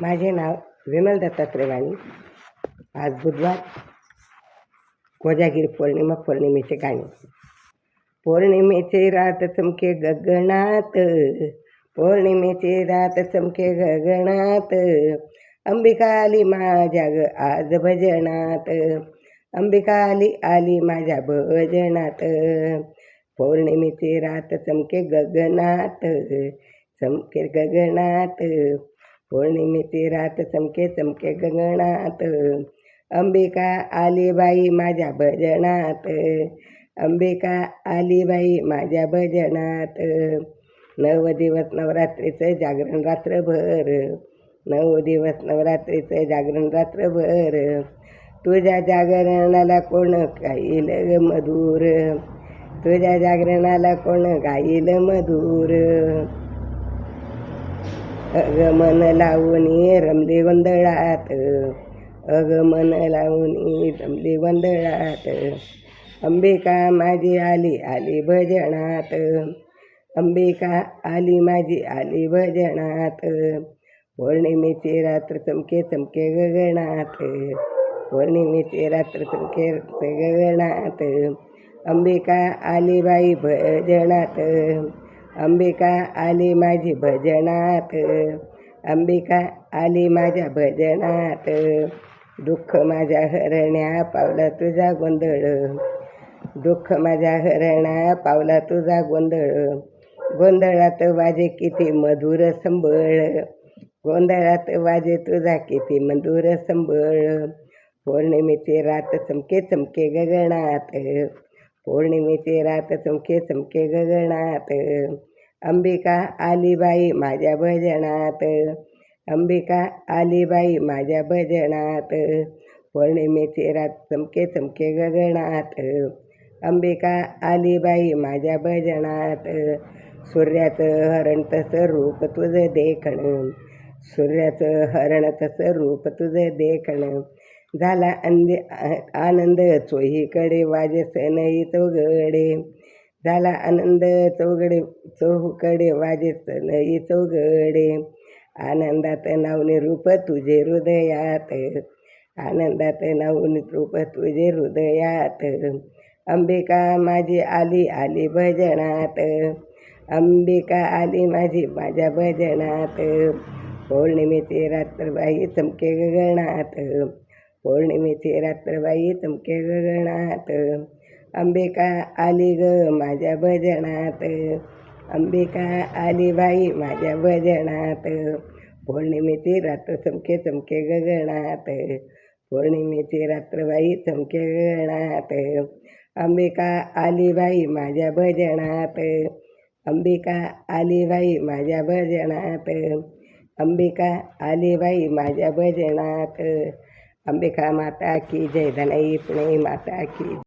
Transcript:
माझे नाव विमल दत्ता वाणी आज बुधवार कोजागिरी पौर्णिमा पौर्णिमेचे गाणे. पौर्णिमेचे रात चमके गगनात पौर्णिमेचे रात चमके गगनात अंबिका आली माझ्या ग आज भजनात अंबिका आली आली माझ्या भजनात पौर्णिमेचे रात चमके गगनात चमके गगनात पौर्णिमेचे रात चमके चमके गगनात. अंबिका आली बाई माझ्या भजनात. अंबिका आली बाई माझ्या भजनात. नव दिवस नवरात्रीचं जागरण रात्रभर. नऊ दिवस नवरात्रीचं जागरण रात्रभर. तुझ्या जागरणाला कोण गाईल मधूर मधुर? तुझ्या जागरणाला कोण गाईल मधुर? अगमन लावणी रमली गोंधळात अगमन लावणी रमली गोंधळात अंबिका माझी आली आली भजनात. अंबिका आली माझी आली भजनात. पौर्णिमेची रात्र चमके चमके गगनात. पौर्णिमेची रात्र चमके गगनात. अंबिका आली बाई भजनात. अंबिका आली माझी भजनात. अंबिका आली माझ्या भजनात. दुःख माझ्या हरण्या पावला तुझा गोंधळ. दुःख माझ्या हरण्या पावला तुझा गोंधळ. गोंधळात वाजे किती मधुर संबळ. गोंधळात वाजे तुझा किती मधुर संबळ. पौर्णिमेची रात चमके चमके गगनात. पौर्णिमेचे रात चमके चमके गगनात. अंबिका आलीबाई माझ्या भजनात. अंबिका आलीबाई माझ्या भजनात. पौर्णिमेचे रात चमके चमके गगनात. अंबिका आलीबाई माझ्या भजनात. सूर्याचं हरण तसं रूप तुझं देखण. सूर्याचं हरण तसं रूप तुझं देखणं. झाला अंदे आनंद चोहीकडे वाजे सनई चौघडे. झाला आनंद चौघडे चौकडे वाजे सनई चौघडे. आनंदात नावने रूप तुझे हृदयात. आनंदात नावने रूप तुझे हृदयात. अंबिका माझी आली आली भजनात. अंबिका आली माझी माझ्या भजनात. पौर्णिमेची रात्रबाई चमके गगनात. पौर्णिमेची रात्रबाई चमके गगणात अंबिका आली ग माझ्या भजनात. अंबिका आली बाई माझ्या भजनात. पौर्णिमेची रात्र चमके चमके गगणात पौर्णिमेची रात्रबाई चमके गगणात अंबिका आली बाई माझ्या भजनात. अंबिका आली बाई माझ्या भजनात. अंबिका आली बाई माझ्या भजनात. अंबिका माता की जय धनई पुणे माता की